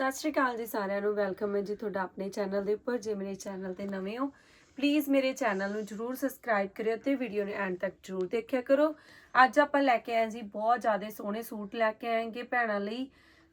ਸਤਿ ਸ਼੍ਰੀ ਅਕਾਲ ਜੀ ਸਾਰਿਆਂ ਨੂੰ। ਵੈਲਕਮ ਹੈ ਜੀ ਤੁਹਾਡਾ ਆਪਣੇ ਚੈਨਲ ਦੇ ਉੱਪਰ। ਜੇ ਮੇਰੇ ਚੈਨਲ ਤੇ ਨਵੇਂ ਹੋ ਪਲੀਜ਼ ਮੇਰੇ ਚੈਨਲ ਨੂੰ ਜਰੂਰ ਸਬਸਕ੍ਰਾਈਬ ਕਰਿਓ ਤੇ ਵੀਡੀਓ ਨੂੰ ਐਂਡ ਤੱਕ ਜਰੂਰ ਦੇਖਿਆ ਕਰੋ। ਅੱਜ ਆਪਾਂ ਲੈ ਕੇ ਆਏ ਜੀ ਬਹੁਤ ਜ਼ਿਆਦਾ ਸੋਹਣੇ ਸੂਟ ਲੈ ਕੇ ਆਏਗੇ ਭੈਣਾਂ ਲਈ।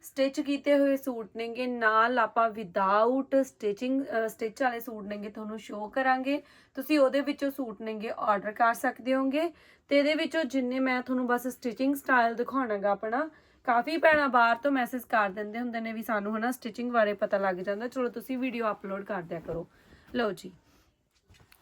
ਸਟਿਚ ਕੀਤੇ ਹੋਏ ਸੂਟ ਨੇਗੇ। ਨਾਲ ਆਪਾਂ ਵਿਦਆਊਟ ਸਟਿਚਿੰਗ ਸਟਿਚ ਵਾਲੇ ਸੂਟ ਨੇਗੇ ਤੁਹਾਨੂੰ ਸ਼ੋਅ ਕਰਾਂਗੇ। ਤੁਸੀਂ ਉਹਦੇ ਵਿੱਚੋਂ ਸੂਟ ਨੇਗੇ ਆਰਡਰ ਕਰ ਸਕਦੇ ਹੋਗੇ। ਤੇ ਇਹਦੇ ਵਿੱਚੋਂ ਜਿੰਨੇ ਮੈਂ ਤੁਹਾਨੂੰ ਬਸ ਸਟਿਚਿੰਗ ਸਟਾਈਲ ਦਿਖਾਉਣਾਗਾ ਆਪਣਾ ਕਾਫੀ ਭੈਣਾਂ ਬਾਹਰ ਤੋਂ ਮੈਸੇਜ ਕਰ ਦਿੰਦੇ ਹੁੰਦੇ ਨੇ ਵੀ ਸਾਨੂੰ ਹਨਾ ਸਟਿਚਿੰਗ ਬਾਰੇ ਪਤਾ ਲੱਗ ਜਾਂਦਾ। ਚਲੋ ਤੁਸੀਂ ਵੀਡੀਓ ਅਪਲੋਡ ਕਰ ਦਿਆ ਕਰੋ। ਲਓ ਜੀ।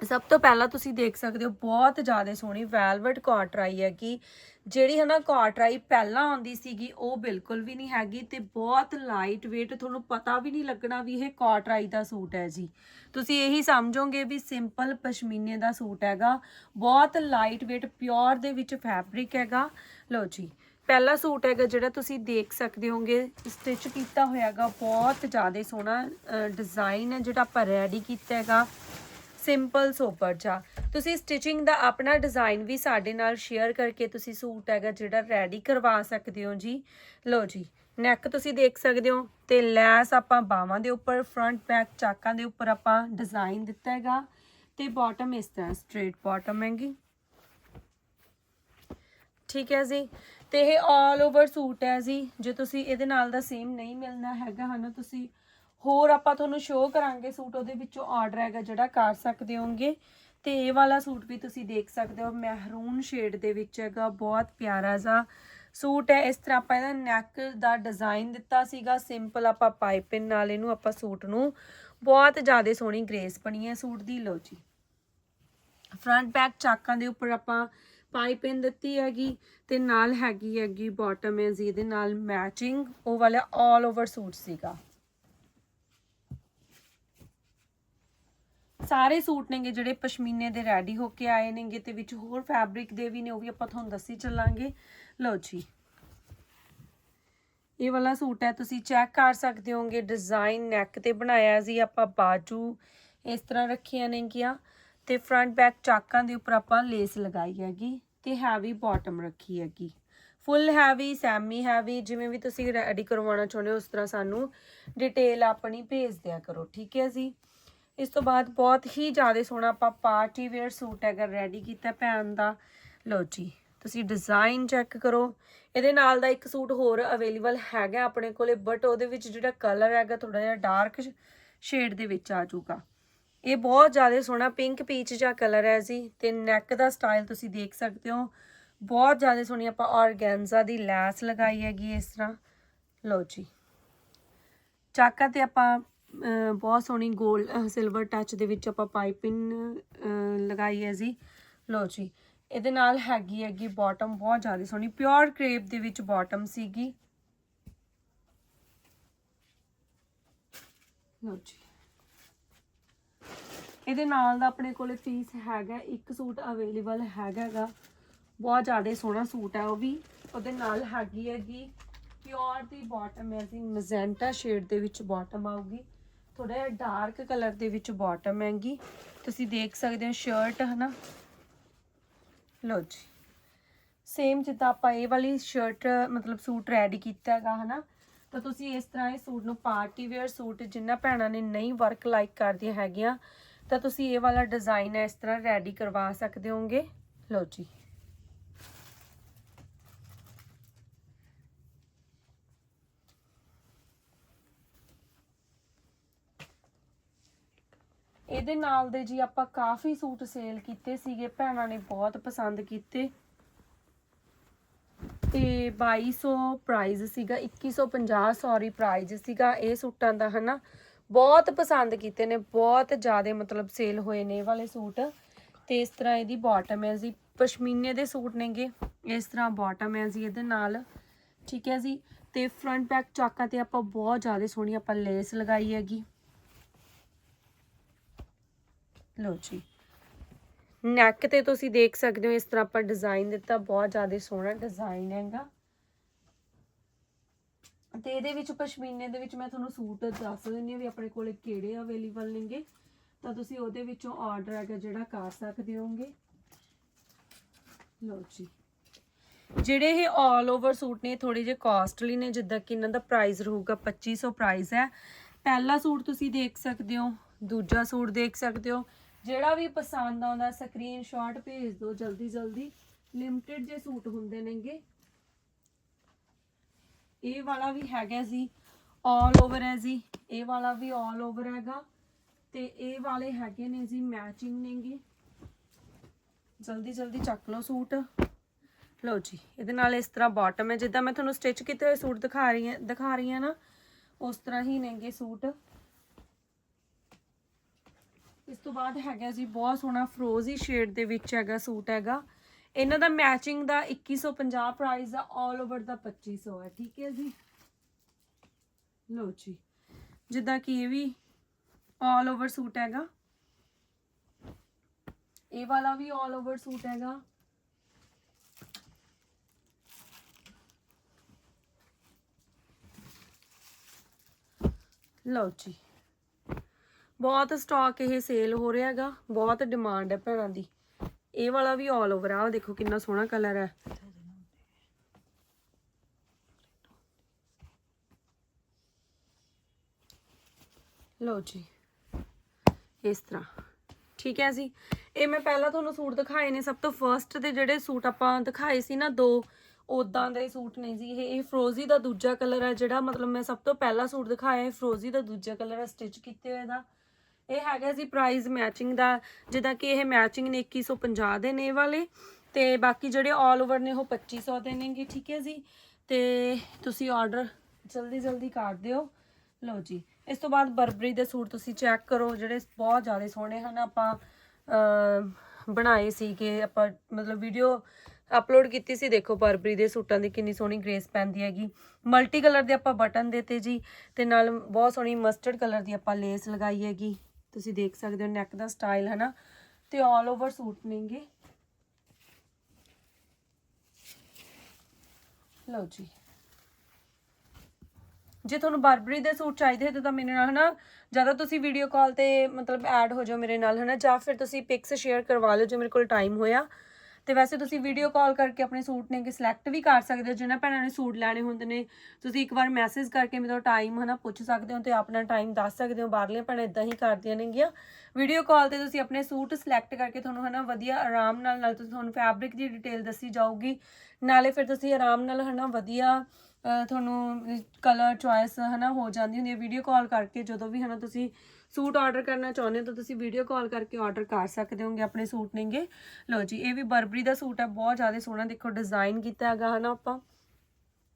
ਸਭ ਤੋਂ ਪਹਿਲਾਂ ਤੁਸੀਂ ਦੇਖ ਸਕਦੇ ਹੋ, ਬਹੁਤ ਜ਼ਿਆਦਾ ਸੋਹਣੀ ਵੈਲਵਟ ਕਾਟਰਾਈ ਹੈ ਕਿ ਜਿਹੜੀ ਹਨਾ ਕਾਟਰਾਈ ਪਹਿਲਾਂ ਆਉਂਦੀ ਸੀਗੀ, ਉਹ ਬਿਲਕੁਲ ਵੀ ਨਹੀਂ ਹੈਗੀ ਤੇ ਬਹੁਤ ਲਾਈਟ weight ਤੁਹਾਨੂੰ ਪਤਾ ਵੀ ਨਹੀਂ ਲੱਗਣਾ ਵੀ ਇਹ ਕਾਟਰਾਈ ਦਾ ਸੂਟ ਹੈ ਜੀ। ਤੁਸੀਂ ਇਹੀ ਸਮਝੋਗੇ ਵੀ ਸਿੰਪਲ ਪਸ਼ਮੀਨੇ ਦਾ ਸੂਟ ਹੈਗਾ। ਬਹੁਤ ਲਾਈਟ weight ਪਿਓਰ ਦੇ ਵਿੱਚ ਫੈਬਰਿਕ ਹੈਗਾ। ਲਓ ਜੀ। ਪਹਿਲਾ ਸੂਟ ਹੈਗਾ ਜਿਹੜਾ ਤੁਸੀਂ ਦੇਖ ਸਕਦੇ ਹੋਗੇ ਸਟਿਚ ਕੀਤਾ ਹੋਇਆਗਾ ਬਹੁਤ ਜ਼ਿਆਦਾ ਸੋਹਣਾ ਡਿਜ਼ਾਈਨ ਹੈ ਜਿਹੜਾ ਆਪਾਂ ਰੈਡੀ ਕੀਤਾ ਹੈਗਾ। ਸਿੰਪਲ ਸੋਬਰ ਜਾ। ਤੁਸੀਂ ਸਟਿਚਿੰਗ ਦਾ ਆਪਣਾ ਡਿਜ਼ਾਈਨ ਵੀ ਸਾਡੇ ਨਾਲ ਸ਼ੇਅਰ ਕਰਕੇ ਤੁਸੀਂ ਸੂਟ ਹੈਗਾ ਜਿਹੜਾ ਰੈਡੀ ਕਰਵਾ ਸਕਦੇ ਹੋ ਜੀ। ਲਓ ਜੀ ਨੈਕ ਤੁਸੀਂ ਦੇਖ ਸਕਦੇ ਹੋ ਤੇ ਲੈਸ ਆਪਾਂ ਬਾਹਾਂ ਦੇ ਉੱਪਰ ਫਰੰਟ ਬੈਕ ਚਾਕਾਂ ਦੇ ਉੱਪਰ ਆਪਾਂ ਡਿਜ਼ਾਈਨ ਦਿੱਤਾ ਹੈਗਾ ਤੇ ਬਾਟਮ ਇਸ ਤਰ੍ਹਾਂ ਸਟ੍ਰੇਟ ਬਾਟਮ ਹੈਗੀ। ਠੀਕ ਹੈ ਜੀ। ਤੇ ਇਹ ਆਲ ਓਵਰ ਸੂਟ ਹੈ ਜੀ। ਜੇ ਤੁਸੀਂ ਇਹਦੇ ਨਾਲ ਦਾ ਸੇਮ ਨਹੀਂ ਮਿਲਣਾ ਹੈਗਾ ਹਨਾ, ਤੁਸੀਂ ਹੋਰ ਆਪਾਂ ਤੁਹਾਨੂੰ ਸ਼ੋਅ ਕਰਾਂਗੇ ਸੂਟ ਉਹਦੇ ਵਿੱਚੋਂ ਆਰਡਰ ਹੈਗਾ ਜਿਹੜਾ ਕਰ ਸਕਦੇ ਹੋਗੇ ਤੇ ਇਹ ਵਾਲਾ ਸੂਟ ਵੀ ਤੁਸੀਂ ਦੇਖ ਸਕਦੇ ਹੋ ਮਹਿਰੂਨ ਸ਼ੇਡ ਦੇ ਵਿੱਚ ਹੈਗਾ, ਬਹੁਤ ਪਿਆਰਾ ਜਿਹਾ ਸੂਟ ਹੈ। ਇਸ ਤਰ੍ਹਾਂ ਆਪਾਂ ਇਹਦਾ ਨੈਕ ਦਾ ਡਿਜ਼ਾਈਨ ਦਿੱਤਾ ਸੀਗਾ ਸਿੰਪਲ ਆਪਾਂ ਪਾਈਪਿੰਗ ਨਾਲ ਇਹਨੂੰ ਆਪਾਂ ਸੂਟ ਨੂੰ ਬਹੁਤ ਜ਼ਿਆਦਾ ਸੋਹਣੀ ਗ੍ਰੇਸ ਬਣੀ ਹੈ ਸੂਟ ਦੀ। ਲੋ ਜੀ। ਫਰੰਟ ਬੈਕ ਚਾਕਾਂ ਦੇ ਉੱਪਰ ਆਪਾਂ ਪਾਈਪਿੰਗ ਦਿੱਤੀ ਹੈਗੀ ਤੇ ਨਾਲ ਹੈਗੀ ਹੈਗੀ ਬਾਟਮ ਹੈ ਜੀ ਇਹਦੇ ਨਾਲ ਮੈਚਿੰਗ ਉਹ ਵਾਲਾ ਆਲ ਓਵਰ ਸੂਟ ਸੀਗਾ। ਸਾਰੇ ਸੂਟ ਨੇਗੇ ਜਿਹੜੇ ਪਸ਼ਮੀਨੇ ਦੇ ਰੈਡੀ ਹੋ ਕੇ ਆਏ ਨੇਗੇ ਤੇ ਵਿੱਚ ਹੋਰ ਫੈਬਰਿਕ ਦੇ ਵੀ ਨੇ, ਉਹ ਵੀ ਆਪਾਂ ਤੁਹਾਨੂੰ ਦੱਸੀ ਚੱਲਾਂਗੇ। ਲਓ ਜੀ। ਇਹ ਵਾਲਾ ਸੂਟ ਹੈ, ਤੁਸੀਂ ਚੈੱਕ ਕਰ ਸਕਦੇ ਹੋਗੇ ਡਿਜ਼ਾਈਨ ਨੈਕ ਤੇ ਬਣਾਇਆ ਸੀ ਆਪਾਂ ਬਾਜੂ, ਇਸ ਤਰ੍ਹਾਂ ਰੱਖੀਆਂ ਨੇਗੀਆਂ ਤੇ ਫਰੰਟ ਬੈਕ ਚਾਕਾਂ ਦੇ ਉੱਪਰ ਆਪਾਂ ਲੇਸ ਲਗਾਈ ਹੈਗੀ। ਤੇ ਹੈਵੀ ਬਾਟਮ ਰੱਖੀ ਹੈਗੀ। ਫੁੱਲ ਹੈਵੀ ਸੈਮੀ ਹੈਵੀ ਜਿਵੇਂ ਵੀ ਤੁਸੀਂ ਰੈਡੀ ਕਰਵਾਉਣਾ ਚਾਹੁੰਦੇ ਹੋ, ਉਸ ਤਰ੍ਹਾਂ ਸਾਨੂੰ ਡਿਟੇਲ ਆਪਣੀ ਭੇਜ ਦਿਆ ਕਰੋ, ਠੀਕ ਹੈ ਜੀ? ਇਸ ਤੋਂ ਬਾਅਦ ਬਹੁਤ ਹੀ ਜ਼ਿਆਦਾ ਸੋਹਣਾ ਆਪਾਂ ਪਾਰਟੀ ਵੇਅਰ ਸੂਟ ਹੈਗਾ ਰੈਡੀ ਕੀਤਾ ਭੈਣ ਦਾ, ਲਓ ਜੀ, ਤੁਸੀਂ ਡਿਜ਼ਾਈਨ ਚੈੱਕ ਕਰੋ। ਇਹਦੇ ਨਾਲ ਦਾ ਇੱਕ ਸੂਟ ਹੋਰ ਅਵੇਲੇਬਲ ਹੈਗਾ ਆਪਣੇ ਕੋਲੇ ਬਟ ਉਹਦੇ ਵਿੱਚ ਜਿਹੜਾ ਕਲਰ ਹੈਗਾ ਥੋੜਾ ਜਿਹਾ ਡਾਰਕ ਸ਼ੇਡ ਦੇ ਵਿੱਚ ਆ ਜਾਊਗਾ। ਇਹ ਬਹੁਤ ਜ਼ਿਆਦਾ ਸੋਹਣਾ ਪਿੰਕ ਪੀਚ ਜਿਹਾ ਕਲਰ ਹੈ ਜੀ ਤੇ ਨੈਕ ਦਾ ਸਟਾਈਲ ਤੁਸੀਂ ਦੇਖ ਸਕਦੇ ਹੋ। ਬਹੁਤ ਜ਼ਿਆਦਾ ਸੋਹਣੀ ਆਪਾਂ ਆਰਗੈਂਜ਼ਾ ਦੀ ਲੈਸ ਲਗਾਈ ਹੈਗੀ ਇਸ ਤਰ੍ਹਾਂ। ਲਓ ਜੀ। ਚਾਕਾ ਤੇ ਆਪਾਂ ਬਹੁਤ ਸੋਹਣੀ 골ਡ ਸਿਲਵਰ ਟੱਚ ਦੇ ਵਿੱਚ ਆਪਾਂ ਪਾਈਪਿੰਗ ਲਗਾਈ ਹੈ ਜੀ। ਲਓ ਜੀ। ਇਹਦੇ ਨਾਲ ਹੈਗੀ ਹੈਗੀ ਬਾਟਮ ਬਹੁਤ ਜ਼ਿਆਦਾ ਸੋਹਣੀ ਪਿਓਰ ਕ੍ਰੇਪ ਦੇ ਵਿੱਚ ਬਾਟਮ ਸੀਗੀ। ਲਓ ਜੀ। ਇਹਦੇ ਨਾਲ ਦਾ ਆਪਣੇ ਕੋਲੇ ਪੀਸ ਹੈਗਾ, ਇੱਕ ਸੂਟ ਅਵੇਲੇਬਲ ਹੈਗਾਗਾ। ਬਹੁਤ ਜ਼ਿਆਦਾ ਸੋਹਣਾ ਸੂਟ ਹੈ ਉਹ ਵੀ। ਉਹਦੇ ਨਾਲ ਹੈਗੀ ਹੈਗੀ ਪਿਓਰ ਦੀ ਬਾਟਮ ਹੈ ਜੀ ਮੈਜੈਂਟਾ ਸ਼ੇਡ ਦੇ ਵਿੱਚ ਬਾਟਮ ਆਊਗੀ। ਥੋੜਾ ਜਿਹਾ ਡਾਰਕ ਕਲਰ ਦੇ ਵਿੱਚ ਬਾਟਮ ਹੈਗੀ। ਤੁਸੀਂ ਦੇਖ ਸਕਦੇ ਹੋ ਸ਼ਰਟ ਹਨਾ? ਲਓ ਜੀ। ਸੇਮ ਜਿੱਦਾਂ ਆਪਾਂ ਇਹ ਵਾਲੀ ਸ਼ਰਟ ਮਤਲਬ ਸੂਟ ਰੈਡੀ ਕੀਤਾ ਹੈਗਾ, ਹਨਾ? ਤਾਂ ਤੁਸੀਂ ਇਸ ਤਰ੍ਹਾਂ ਇਹ ਸੂਟ ਨੂੰ ਪਾਰਟੀ ਵੇਅਰ ਸੂਟ ਜਿੰਨਾ ਭੈਣਾਂ ਨੇ ਨਹੀਂ ਵਰਕ ਲਾਈਕ ਕਰਦੀਆਂ ਹੈਗੀਆਂ ਤਾਂ ਤੁਸੀਂ ਇਹ ਵਾਲਾ ਡਿਜ਼ਾਈਨ ਇਸ ਤਰ੍ਹਾਂ ਰੈਡੀ ਕਰਵਾ ਸਕਦੇ ਹੋਗੇ ਲਓ ਜੀ। ਇਹਦੇ ਨਾਲ ਦੇ ਜੀ ਆਪਾਂ ਕਾਫੀ ਸੂਟ ਸੇਲ ਕੀਤੇ ਸੀਗੇ, ਭੈਣਾਂ ਨੇ ਬਹੁਤ ਪਸੰਦ ਕੀਤੇ। ਤੇ 2200 ਪ੍ਰਾਈਸ ਸੀਗਾ 2150 ਸੌਰੀ ਪ੍ਰਾਈਸ ਸੀਗਾ। ਇਹ ਸੂਟਾਂ ਦਾ ਹਨਾ ਬਹੁਤ ਪਸੰਦ ਕੀਤੇ ਨੇ, ਬਹੁਤ ਜ਼ਿਆਦਾ ਮਤਲਬ ਸੇਲ ਹੋਏ ਨੇ ਇਹ ਵਾਲੇ ਸੂਟ। ਤੇ ਇਸ ਤਰ੍ਹਾਂ ਇਹਦੀ ਬਾਟਮ ਹੈ ਜੀ। ਪਸ਼ਮੀਨੇ ਦੇ ਸੂਟ ਨੇਗੇ। ਇਸ ਤਰ੍ਹਾਂ ਬਾਟਮ ਹੈ ਜੀ ਇਹਦੇ ਨਾਲ। ਠੀਕ ਹੈ ਜੀ। ਤੇ ਫਰੰਟ ਬੈਕ ਚਾਕਾਂ ਤੇ ਆਪਾਂ ਬਹੁਤ ਜ਼ਿਆਦਾ ਸੋਹਣੀ ਆਪਾਂ ਲੇਸ ਲਗਾਈ ਹੈਗੀ। ਲਓ ਜੀ। ਨੈਕ ਤੇ ਤੁਸੀਂ ਦੇਖ ਸਕਦੇ ਹੋ ਇਸ ਤਰ੍ਹਾਂ ਆਪਾਂ ਡਿਜ਼ਾਈਨ ਦਿੱਤਾ। ਬਹੁਤ ਜ਼ਿਆਦਾ ਸੋਹਣਾ ਡਿਜ਼ਾਈਨ ਹੈਗਾ। ਤੇ ਇਹਦੇ ਵਿੱਚ ਪਸ਼ਮੀਨੇ ਦੇ ਵਿੱਚ ਮੈਂ ਤੁਹਾਨੂੰ ਸੂਟ ਦੱਸ ਦਿੰਦੀ ਹਾਂ ਵੀ ਆਪਣੇ ਕੋਲੇ ਕਿਹੜੇ ਅਵੇਲੇਬਲ ਨੇਗੇ। ਤਾਂ ਤੁਸੀਂ ਉਹਦੇ ਵਿੱਚੋਂ ਆਰਡਰ ਹੈਗਾ ਜਿਹੜਾ ਕਰ ਸਕਦੇ ਹੋਗੇ ਲਓ ਜੀ। ਜਿਹੜੇ ਇਹ 올 ਓਵਰ ਸੂਟ ਨੇ ਥੋੜੇ ਜਿਹੇ ਕਾਸਟਲੀ ਨੇ, ਜਿੱਦਾਂ ਕਿ ਇਹਨਾਂ ਦਾ ਪ੍ਰਾਈਸ ਰਹੂਗਾ 2500 ਪ੍ਰਾਈਸ ਹੈ। ਪਹਿਲਾ ਸੂਟ ਤੁਸੀਂ ਦੇਖ ਸਕਦੇ ਹੋ, ਦੂਜਾ ਸੂਟ ਦੇਖ ਸਕਦੇ ਹੋ। ਜਿਹੜਾ ਵੀ ਪਸੰਦ ਆਉਂਦਾ ਸਕਰੀਨਸ਼ਾਟ ਭੇਜ ਦਿਓ ਜਲਦੀ ਜਲਦੀ ਲਿਮਟਿਡ ਜੇ ਸੂਟ ਹੁੰਦੇ ਨੇਗੇ ਇਹ ਵਾਲਾ ਵੀ ਹੈਗਾ ਜੀ 올 ਓਵਰ ਹੈ ਜੀ, ਇਹ ਵਾਲਾ ਵੀ 올 ਓਵਰ ਹੈਗਾ। ਤੇ ਇਹ ਵਾਲੇ ਹੈਗੇ ਨੇ ਜੀ ਮੈਚਿੰਗ ਨੇਗੇ। ਜਲਦੀ ਜਲਦੀ ਚੱਕ ਲਓ ਸੂਟ। ਲਓ ਜੀ, ਇਹਦੇ ਨਾਲ ਇਸ ਤਰ੍ਹਾਂ ਬਾਟਮ ਹੈ। ਜਿੱਦਾਂ ਮੈਂ ਤੁਹਾਨੂੰ ਸਟਿਚ ਕੀਤੇ ਹੋਏ ਸੂਟ ਦਿਖਾ ਰਹੀ ਹਾਂ, ਦਿਖਾ ਰਹੀ ਹਾਂ ਨਾ, ਉਸ ਤਰ੍ਹਾਂ ਹੀ ਨੇਗੇ ਸੂਟ। ਇਸ ਤੋਂ ਬਾਅਦ ਹੈਗਾ ਜੀ, ਬਹੁਤ ਸੋਹਣਾ ਫਰੋਜ਼ੀ ਸ਼ੇਡ ਦੇ ਵਿੱਚ ਹੈਗਾ ਸੂਟ ਹੈਗਾ। ਇਹਨਾਂ ਦਾ ਮੈਚਿੰਗ ਦਾ 2150 ਪ੍ਰਾਈਸ ਆ 올 ਓਵਰ ਦਾ 2500 ਹੈ ਠੀਕ ਹੈ ਜੀ ਲਓ ਜੀ ਜਿੱਦਾਂ ਕਿ ਇਹ ਵੀ 올 ਓਵਰ ਸੂਟ ਹੈਗਾ ਇਹ ਵਾਲਾ ਵੀ 올 ਓਵਰ ਸੂਟ ਹੈਗਾ ਲਓ ਜੀ ਬਹੁਤ ਸਟਾਕ ਇਹ ਸੇਲ ਹੋ ਰਿਹਾ ਹੈਗਾ ਬਹੁਤ ਡਿਮਾਂਡ ਹੈ ਭੈਣਾਂ ਦੀ ਇਹ ਵਾਲਾ ਵੀ 올 ਓਵਰ ਆ ਦੇਖੋ ਕਿੰਨਾ ਸੋਹਣਾ ਕਲਰ ਹੈ। ਲਓ ਜੀ, ਇਸ ਤਰ੍ਹਾਂ। ਠੀਕ ਹੈ ਜੀ। ਇਹ ਮੈਂ ਪਹਿਲਾਂ ਤੁਹਾਨੂੰ ਸੂਟ ਦਿਖਾਏ ਨੇ, ਸਭ ਤੋਂ ਫਰਸਟ ਦੇ ਜਿਹੜੇ ਸੂਟ ਆਪਾਂ ਦਿਖਾਏ ਸੀ ਨਾ, ਦੋ ਉਦਾਂ ਦੇ ਸੂਟ ਨੇ ਜੀ। ਇਹ ਇਹ ਫਰੋਜ਼ੀ ਦਾ ਦੂਜਾ ਕਲਰ ਹੈ ਜਿਹੜਾ, ਮਤਲਬ ਮੈਂ ਸਭ ਤੋਂ ਪਹਿਲਾ ਸੂਟ ਦਿਖਾਇਆ ਹੈ ਫਰੋਜ਼ੀ ਦਾ ਦੂਜਾ ਕਲਰ ਹੈ ਸਟਿਚ ਕੀਤੇ ਹੋਏ ਦਾ। ਇਹ ਹੈਗਾ ਜੀ ਪ੍ਰਾਈਸ ਮੈਚਿੰਗ ਦਾ, ਜਿੱਦਾਂ ਕਿ ਇਹ ਮੈਚਿੰਗ ਨੇ 2150 ਦੇ ਨੇ ਵਾਲੇ, ਤੇ ਬਾਕੀ ਜਿਹੜੇ 올 ਓਵਰ ਨੇ ਉਹ 2500 ਦੇ ਨੇਗੇ, ਠੀਕ ਹੈ ਜੀ? ਤੇ ਤੁਸੀਂ ਆਰਡਰ ਜਲਦੀ ਜਲਦੀ ਕਰ ਦਿਓ। ਲਓ ਜੀ, ਇਸ ਤੋਂ ਬਾਅਦ ਬਰਬਰੀ ਦੇ ਸੂਟ ਤੁਸੀਂ ਚੈੱਕ ਕਰੋ, ਜਿਹੜੇ ਬਹੁਤ ਜ਼ਿਆਦਾ ਸੋਹਣੇ ਹਨ, ਆਪਾਂ ਬਣਾਏ ਸੀ ਕਿ ਆਪਾਂ ਮਤਲਬ ਵੀਡੀਓ ਅਪਲੋਡ ਕੀਤੀ ਸੀ, ਦੇਖੋ ਬਰਬਰੀ ਦੇ ਸੂਟਾਂ ਦੀ ਕਿੰਨੀ ਸੋਹਣੀ ਗ੍ਰੇਸ ਪੈਂਦੀ ਹੈਗੀ। ਮਲਟੀ ਕਲਰ ਦੇ ਆਪਾਂ ਬਟਨ ਦਿੱਤੇ ਜੀ, ਤੇ ਨਾਲ ਬਹੁਤ ਸੋਹਣੀ ਮਸਟਰਡ ਕਲਰ ਦੀ ਆਪਾਂ ਲੇਸ ਲਗਾਈ ਹੈਗੀ। ਤੁਸੀਂ ਦੇਖ ਸਕਦੇ ਹੋ ਨੈਕ ਦਾ ਸਟਾਈਲ ਹੈ ਤੇ 올 ਓਵਰ ਸੂਟ ਨੇਗੇ। ਲਓ ਜੀ। ਜੇ ਤੁਹਾਨੂੰ ਬਾਰਬਰੀ ਦੇ ਸੂਟ ਚਾਹੀਦੇ ਤਾਂ ਮੇਰੇ ਨਾਲ, ਹਨਾ, ਜ਼ਿਆਦਾ ਤੁਸੀਂ ਵੀਡੀਓ ਕਾਲ ਤੇ ਮਤਲਬ ਐਡ ਹੋ ਜਾਓ ਮੇਰੇ ਨਾਲ, ਹਨਾ, ਜਾਂ ਫਿਰ ਤੁਸੀਂ ਪਿਕਸ ਸ਼ੇਅਰ ਕਰਵਾ ਲਿਓ ਜੇ ਮੇਰੇ ਕੋਲ ਟਾਈਮ ਹੋਇਆ। ਤੇ ਵੈਸੇ ਤੁਸੀਂ ਵੀਡੀਓ ਕਾਲ ਕਰਕੇ ਆਪਣੇ ਸੂਟ ਨੇ ਕਿ ਸਿਲੈਕਟ ਵੀ ਕਰ ਸਕਦੇ ਹੋ, ਜਿਹਨਾਂ ਭੈਣਾਂ ਨੇ ਸੂਟ ਲੈਣੇ ਹੁੰਦੇ ਨੇ। ਤੁਸੀਂ ਇੱਕ ਵਾਰ ਮੈਸੇਜ ਕਰਕੇ ਮੇਰੇ ਤੋਂ ਟਾਈਮ ਹਨਾ ਪੁੱਛ ਸਕਦੇ ਹੋ ਤੇ ਆਪਣਾ ਟਾਈਮ ਦੱਸ ਸਕਦੇ ਹੋ, ਬਾਹਰਲੀਆਂ ਭੈਣਾਂ ਇਦਾਂ ਹੀ ਕਰਦੀਆਂ ਨੇਗੀਆਂ। ਵੀਡੀਓ ਕਾਲ ਤੇ ਤੁਸੀਂ ਆਪਣੇ ਸੂਟ ਸਿਲੈਕਟ ਕਰਕੇ ਤੁਹਾਨੂੰ ਹਨਾ ਵਧੀਆ ਆਰਾਮ ਨਾਲ ਨਾਲ ਤੁਸੀਂ ਤੁਹਾਨੂੰ ਫੈਬਰਿਕ ਦੀ ਡਿਟੇਲ ਦੱਸੀ ਜਾਊਗੀ। ਨਾਲੇ ਫਿਰ ਤੁਸੀਂ ਆਰਾਮ ਨਾਲ ਹਨਾ ਵਧੀਆ ਤੁਹਾਨੂੰ ਕਲਰ ਚੁਆਇਸ ਹਨਾ ਹੋ ਜਾਂਦੀ ਹੁੰਦੀ ਹੈ। ਵੀਡੀਓ ਕਾਲ ਕਰਕੇ ਜਦੋਂ ਵੀ ਹਨਾ ਤੁਸੀਂ ਸੂਟ ਆਰਡਰ ਕਰਨਾ ਚਾਹੁੰਦੇ ਹੋ ਤਾਂ ਤੁਸੀਂ ਵੀਡੀਓ ਕਾਲ ਕਰਕੇ ਆਰਡਰ ਕਰ ਸਕਦੇ ਹੋਗੇ ਆਪਣੇ ਸੂਟ ਨੇਗੇ। ਲਓ ਜੀ, ਇਹ ਵੀ ਬਰਬਰੀ ਦਾ ਸੂਟ ਹੈ, ਬਹੁਤ ਜ਼ਿਆਦਾ ਸੋਹਣਾ ਦੇਖੋ ਡਿਜ਼ਾਈਨ ਕੀਤਾ ਹੈਗਾ ਹਨਾ ਆਪਾਂ।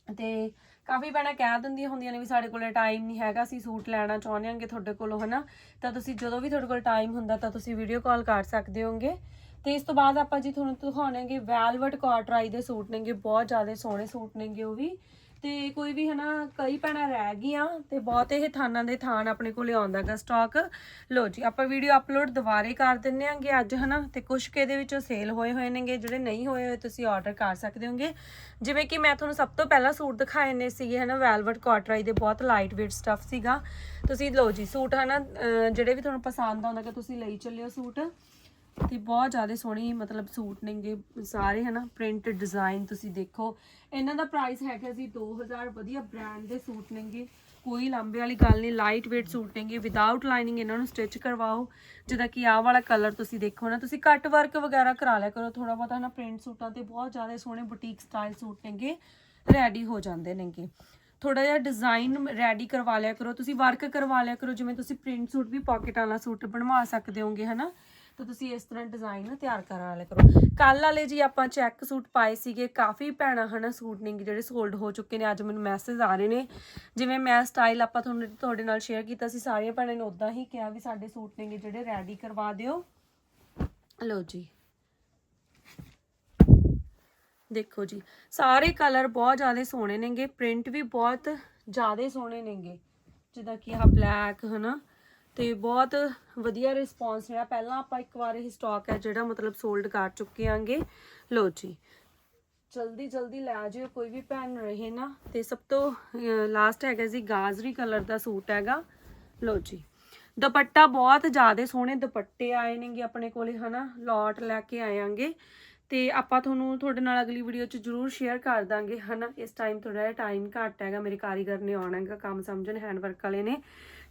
ਤੇ ਕਾਫੀ ਭੈਣਾਂ ਕਹਿ ਦਿੰਦੀਆਂ ਹੁੰਦੀਆਂ ਨੇ ਵੀ ਸਾਡੇ ਕੋਲੇ ਟਾਈਮ ਨਹੀਂ ਹੈਗਾ, ਅਸੀਂ ਸੂਟ ਲੈਣਾ ਚਾਹੁੰਦੇ ਹਾਂਗੇ ਤੁਹਾਡੇ ਕੋਲੋਂ ਹਨਾ। ਤਾਂ ਤੁਸੀਂ ਜਦੋਂ ਵੀ ਤੁਹਾਡੇ ਕੋਲ ਟਾਈਮ ਹੁੰਦਾ ਤਾਂ ਤੁਸੀਂ ਵੀਡੀਓ ਕਾਲ ਕਰ ਸਕਦੇ ਹੋਗੇ। ਤੇ ਇਸ ਤੋਂ ਬਾਅਦ ਆਪਾਂ ਜੀ ਤੁਹਾਨੂੰ ਦਿਖਾਉਣਾਂਗੇ ਵੈਲਵਟ ਕਾਟਰਾਈ ਦੇ ਸੂਟ ਨੇਗੇ, ਬਹੁਤ ਜ਼ਿਆਦਾ ਸੋਹਣੇ ਸੂਟ ਨੇਗੇ ਉਹ ਵੀ। ਤੇ ਕੋਈ ਵੀ ਹਨਾ, ਕਈ ਭੈਣਾਂ ਰਹਿ ਗਈਆਂ ਤੇ ਬਹੁਤ ਇਹ ਥਾਨਾਂ ਦੇ ਥਾਨ ਆਪਣੇ ਕੋਲੇ ਆਉਂਦਾਗਾ ਸਟਾਕ ਲੋ ਜੀ, ਆਪਾਂ ਵੀਡੀਓ ਅਪਲੋਡ ਦੁਬਾਰੇ ਕਰ ਦਿੰਨੇ ਆਂਗੇ ਅੱਜ, ਹਨਾ? ਤੇ ਕੁਝ ਕੇ ਦੇ ਵਿੱਚੋਂ ਸੇਲ ਹੋਏ ਹੋਏ ਨੇਗੇ, ਜਿਹੜੇ ਨਹੀਂ ਹੋਏ ਹੋਏ ਤੁਸੀਂ ਆਰਡਰ ਕਰ ਸਕਦੇ ਹੋਗੇ। ਜਿਵੇਂ ਕਿ ਮੈਂ ਤੁਹਾਨੂੰ ਸਭ ਤੋਂ ਪਹਿਲਾਂ ਸੂਟ ਦਿਖਾਏ ਨੇ ਸੀਗੇ, ਹਨਾ? ਵੈਲਵਟ ਕਾਟਰਾਈ ਦੇ ਬਹੁਤ ਲਾਈਟ weight ਸਟੱਫ ਸੀਗਾ। ਤੁਸੀਂ ਲੋ ਜੀ, ਸੂਟ ਹਨਾ, ਅਹ, ਜਿਹੜੇ ਵੀ ਤੁਹਾਨੂੰ ਪਸੰਦ ਆਉਂਦਾ ਕਿ ਤੁਸੀਂ ਲਈ ਚੱਲਿਓ ਸੂਟ। ਤੇ ਬਹੁਤ ਜ਼ਿਆਦਾ ਸੋਹਣੇ ਮਤਲਬ ਸੂਟ ਨੇਗੇ, ਸਾਰੇ ਹਨਾ ਪ੍ਰਿੰਟ ਡਿਜ਼ਾਈਨ ਤੁਸੀਂ ਦੇਖੋ। ਇਹਨਾਂ ਦਾ ਪ੍ਰਾਈਸ ਹੈਗਾ ਜੀ 2000 ਵਧੀਆ ਬ੍ਰਾਂਡ ਦੇ ਸੂਟ ਨੇਗੇ। ਕੋਈ ਲਾਂਬੇ ਵਾਲੀ ਗੱਲ ਨਹੀਂ ਲਾਈਟ weight ਸੂਟ ਨੇਗੇ। ਵਿਦਆਊਟ ਲਾਈਨਿੰਗ ਇਹਨਾਂ ਨੂੰ ਸਟਿਚ ਕਰਵਾਓ। ਜਿੱਦਾਂ ਕਿ ਆਹ ਵਾਲਾ ਕਲਰ ਤੁਸੀਂ ਦੇਖੋ ਨਾ, ਤੁਸੀਂ ਕੱਟ ਵਰਕ ਵਗੈਰਾ ਕਰਾ ਲਿਆ ਕਰੋ। ਥੋੜਾ ਬਹੁਤਾ ਨਾ ਪ੍ਰਿੰਟ ਸੂਟਾਂ ਤੇ ਬਹੁਤ ਜ਼ਿਆਦਾ ਸੋਹਣੇ ਬੁਟੀਕ ਸਟਾਈਲ ਸੂਟ ਨੇਗੇ ਰੈਡੀ ਹੋ ਜਾਂਦੇ ਨੇਗੇ। ਥੋੜਾ ਜਿਹਾ ਡਿਜ਼ਾਈਨ ਰੈਡੀ ਕਰਵਾ ਲਿਆ ਕਰੋ। ਤੁਸੀਂ ਵਰਕ ਕਰਵਾ ਲਿਆ ਕਰੋ, ਜਿਵੇਂ ਤੁਸੀਂ ਪ੍ਰਿੰਟ ਸੂਟ ਵੀ ਪਾਕਟ ਵਾਲਾ ਸੂਟ ਬਣਵਾ ਸਕਦੇ ਹੋਗੇ, ਹਨਾ। ਤਾਂ ਤੁਸੀਂ ਇਸ ਤਰ੍ਹਾਂ ਡਿਜ਼ਾਈਨ ਤਿਆਰ ਕਰਾ ਵਾਲੇ ਕਰੋ। ਕੱਲ ਵਾਲੇ ਜੀ ਆਪਾਂ ਚੈੱਕ ਸੂਟ ਪਾਏ ਸੀਗੇ, ਕਾਫੀ ਭੈਣਾਂ ਹਨਾ ਸੂਟ ਨੇ ਜਿਹੜੇ ਸੋਲਡ ਹੋ ਚੁੱਕੇ ਨੇ, ਅੱਜ ਮੈਨੂੰ ਮੈਸੇਜ ਆ ਰਹੇ ਨੇ। ਜਿਵੇਂ ਮੈਂ ਸਟਾਈਲ ਆਪਾਂ ਤੁਹਾਨੂੰ ਤੁਹਾਡੇ ਨਾਲ ਸ਼ੇਅਰ ਕੀਤਾ ਸੀ, ਸਾਰੀਆਂ ਭੈਣਾਂ ਨੇ ਉਦਾਂ ਹੀ ਕਿਹਾ ਵੀ ਸਾਡੇ ਸੂਟ ਨੇਗੇ ਜਿਹੜੇ ਰੈਡੀ ਕਰਵਾ ਦਿਓ। ਲਓ ਜੀ। ਦੇਖੋ ਜੀ, ਸਾਰੇ ਕਲਰ ਬਹੁਤ ਜ਼ਿਆਦਾ ਸੋਹਣੇ ਨੇਗੇ ਪ੍ਰਿੰਟ ਵੀ ਬਹੁਤ ਜ਼ਿਆਦਾ ਸੋਹਣੇ ਨੇਗੇ। ਜਿੱਦਾਂ ਕਿ ਆਹ ਬਲੈਕ ਹਨਾ ਤੇ ਬਹੁਤ ਵਧੀਆ ਰਿਸਪੌਂਸ ਰਿਹਾ। ਪਹਿਲਾਂ ਆਪਾਂ ਇੱਕ ਵਾਰ ਇਹ ਸਟਾਕ ਹੈ ਜਿਹੜਾ ਮਤਲਬ ਸੋਲਡ ਕਰ ਚੁੱਕੇ ਆਂਗੇ ਲੋ ਜੀ, ਜਲਦੀ ਜਲਦੀ ਲੈ ਜਿਓ, ਕੋਈ ਵੀ ਭੈਣ ਰਹੇ ਨਾ। ਤੇ ਸਭ ਤੋਂ ਲਾਸਟ ਹੈਗਾ ਜੀ ਗਾਜਰੀ ਕਲਰ ਦਾ ਸੂਟ ਹੈਗਾ। ਲੋ ਜੀ, ਦੁਪੱਟਾ ਬਹੁਤ ਜ਼ਿਆਦਾ ਸੋਹਣੇ ਦੁਪੱਟੇ ਆਏ ਨੇਗੇ ਆਪਣੇ ਕੋਲੇ, ਹਨਾ? ਲੋਟ ਲੈ ਕੇ ਆਇਆਂਗੇ ਤੇ ਆਪਾਂ ਤੁਹਾਨੂੰ, ਤੁਹਾਡੇ ਨਾਲ ਅਗਲੀ ਵੀਡੀਓ 'ਚ ਜਰੂਰ ਸ਼ੇਅਰ ਕਰ ਦਾਂਗੇ, ਹਨਾ? ਇਸ ਟਾਈਮ ਥੋੜਾ ਟਾਈਮ ਘੱਟ ਹੈਗਾ, ਮੇਰੇ ਕਾਰੀਗਰ ਨੇ ਆਉਣਾ ਹੈਗਾ, ਕੰਮ ਸਮਝਣ ਹੈਂਡਵਰਕ ਵਾਲੇ ਨੇ।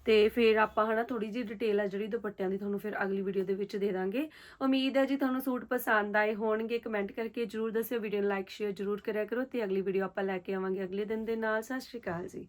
ਤੇ ਫਿਰ ਆਪਾਂ ਹਨਾ ਥੋੜੀ ਜਿਹੀ ਡਿਟੇਲ ਆ ਜਿਹੜੀ ਦੁਪੱਟਿਆਂ ਦੀ ਤੁਹਾਨੂੰ ਫਿਰ ਅਗਲੀ ਵੀਡੀਓ ਦੇ ਵਿੱਚ ਦੇ ਦਾਂਗੇ। ਉਮੀਦ ਹੈ ਜੀ ਤੁਹਾਨੂੰ ਸੂਟ ਪਸੰਦ ਆਏ ਹੋਣਗੇ। ਕਮੈਂਟ ਕਰਕੇ ਜਰੂਰ ਦੱਸਿਓ ਵੀਡੀਓ ਨੂੰ ਲਾਈਕ ਸ਼ੇਅਰ ਜਰੂਰ ਕਰਿਆ ਕਰੋ ਤੇ ਅਗਲੀ ਵੀਡੀਓ ਆਪਾਂ ਲੈ ਕੇ ਆਵਾਂਗੇ ਅਗਲੇ ਦਿਨ ਦੇ ਨਾਲ। ਸਤਿ ਸ਼੍ਰੀ ਅਕਾਲ ਜੀ।